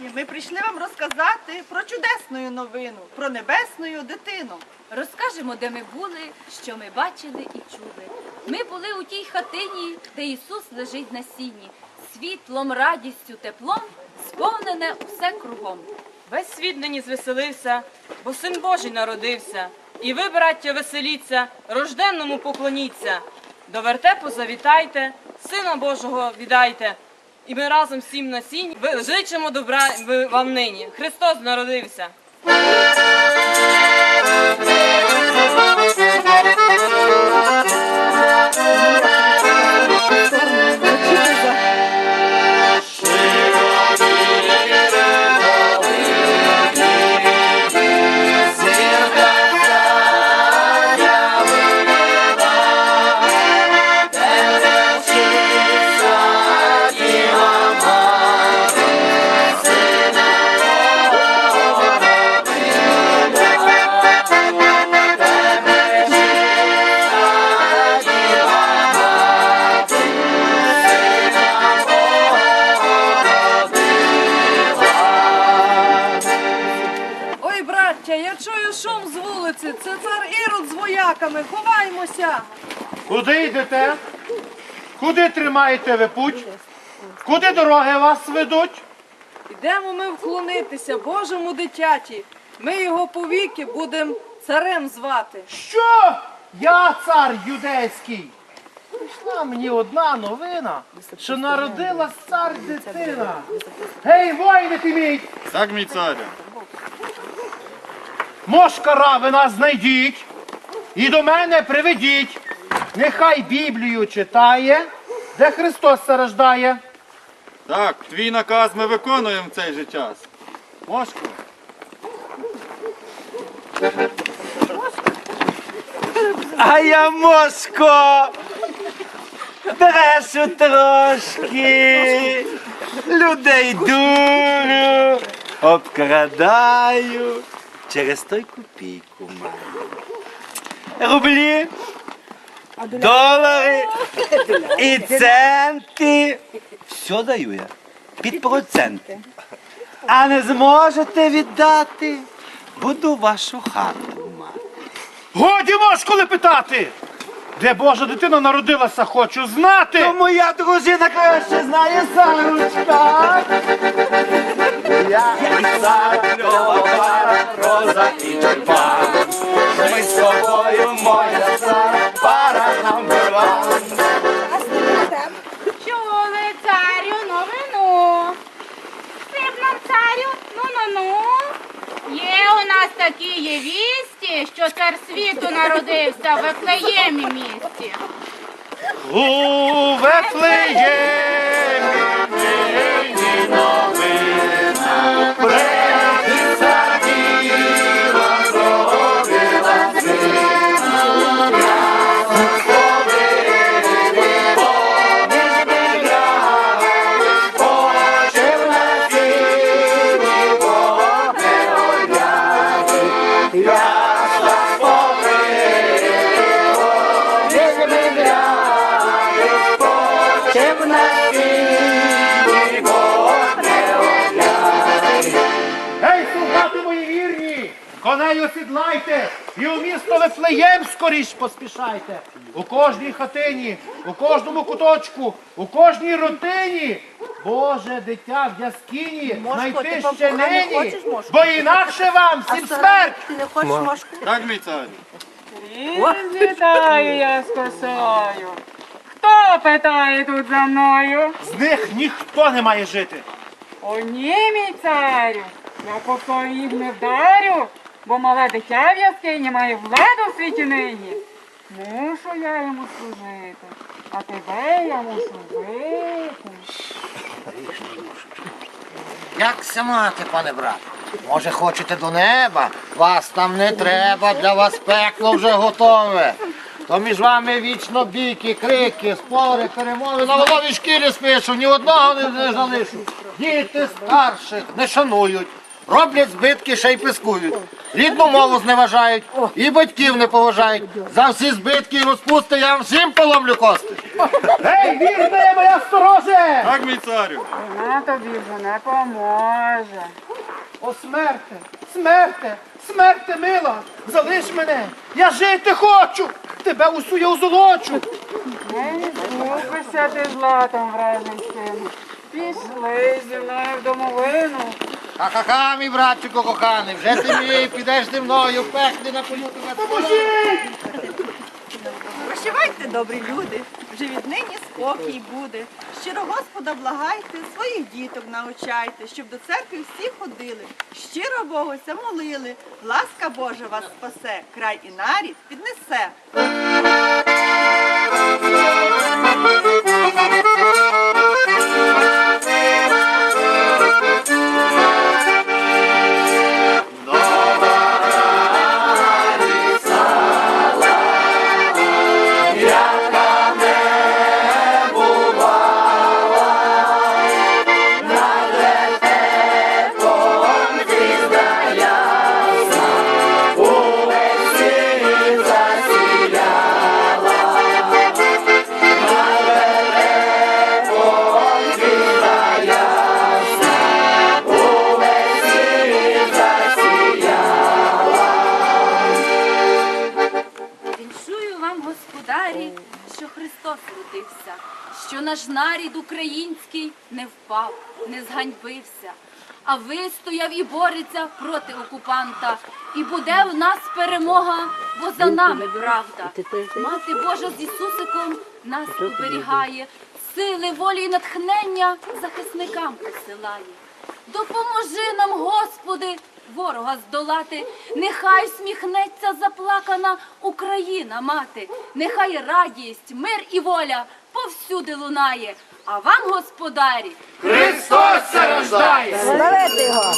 братики, ми прийшли вам розказати про чудесну новину, про небесну дитину. Розкажемо, де ми були, що ми бачили і чули. Ми були у тій хатині, де Ісус лежить на сіні, світлом, радістю, теплом, сповнене усе кругом. Весь світ нині звеселився, бо син Божий народився. І ви, браття, веселіться, рожденному поклоніться. До вертепу завітайте, сина Божого віддайте. І ми разом всім на сінь ви- зичимо добра вам нині. Христос народився. Браття, я чую шум з вулиці. Це цар Ірод з вояками. Ховаймося. Куди йдете? Куди тримаєте ви путь? Куди дороги вас ведуть? Йдемо ми вклонитися Божому дитяті. Ми його повіки будемо царем звати. Що? Я цар юдейський. Прийшла мені одна новина, що народилась цар дитина. Гей, воїни ти мій! Так, мій царю. Мошкара ви нас знайдіть і до мене приведіть. Нехай Біблію читає, де Христос страждає. Так, твій наказ ми виконуємо в цей же час. Мошко. А я Мошко! Брешу трошки, людей дурю, обкрадаю, через той копійку маю. Рублі, долари і центи. Все даю я під проценти. А не зможете віддати, буду вашу хату мати. Годі Мошко лепетати! Де Божа дитина народилася, хочу знати. То моя дружина краще знає Сарочка. Такі є вісті, що цар світу народився в Вифлеємі місті. У Вефлеємі Коней осідлайте і у місто Вифлеєм скоріш поспішайте. У кожній хатині, у кожному куточку, у кожній родині. Боже дитя в яскині знайти ще нині, бо інакше вам всім смерть. Так, мій царю. Вітаю я з косою. Хто питає тут за мною? З них ніхто не має жити. О, ні, мій царю, я косою їх не вдарю, бо мале дитя в яскині має владу в світі нині. Мушу я йому служити, а тебе я мушу бити. Як це мати, пане брат? Може, хочете до неба? Вас там не треба, для вас пекло вже готове. То між вами вічно бійки, крики, спори, перемови. На голові шкірі спишу, ні одного не залишу. Діти старших не шанують, роблять збитки, ще й пискують. Рідну мову зневажають і батьків не поважають. За всі збитки і розпусти я вам всім поломлю кости. Гей, вірте, моя стороже! Так, мій царю. Вона тобі вже не поможе. О, смерте, смерте, смерте, мила, залиш мене, я жити хочу, тебе усю я озолочу. Не купишся ти златом, вражий сину. Пішли зі мною в домовину. Ха-ха-ха, мій братчику коханий, вже ти мій, підеш зі мною в пеклі на полю тебе. Прощавайте, добрі люди, вже віднині спокій буде. Щиро Господа благайте, своїх діток навчайте, щоб до церкви всі ходили, щиро Богуся молили. Ласка Божа вас спасе, край і нарід піднесе. Що Христос що наш нарід український не впав, не зганьбився, а вистояв і бореться проти окупанта. І буде в нас перемога, бо за нами правда. Мати Божа з Ісусиком нас оберігає, сили, волі і натхнення захисникам посилає. Допоможи нам, Господи, ворога здолати. Нехай сміхнеться заплакана Україна, мати. Нехай радість, мир і воля повсюди лунає. А вам, господарі, Христос рождає! Давайте його.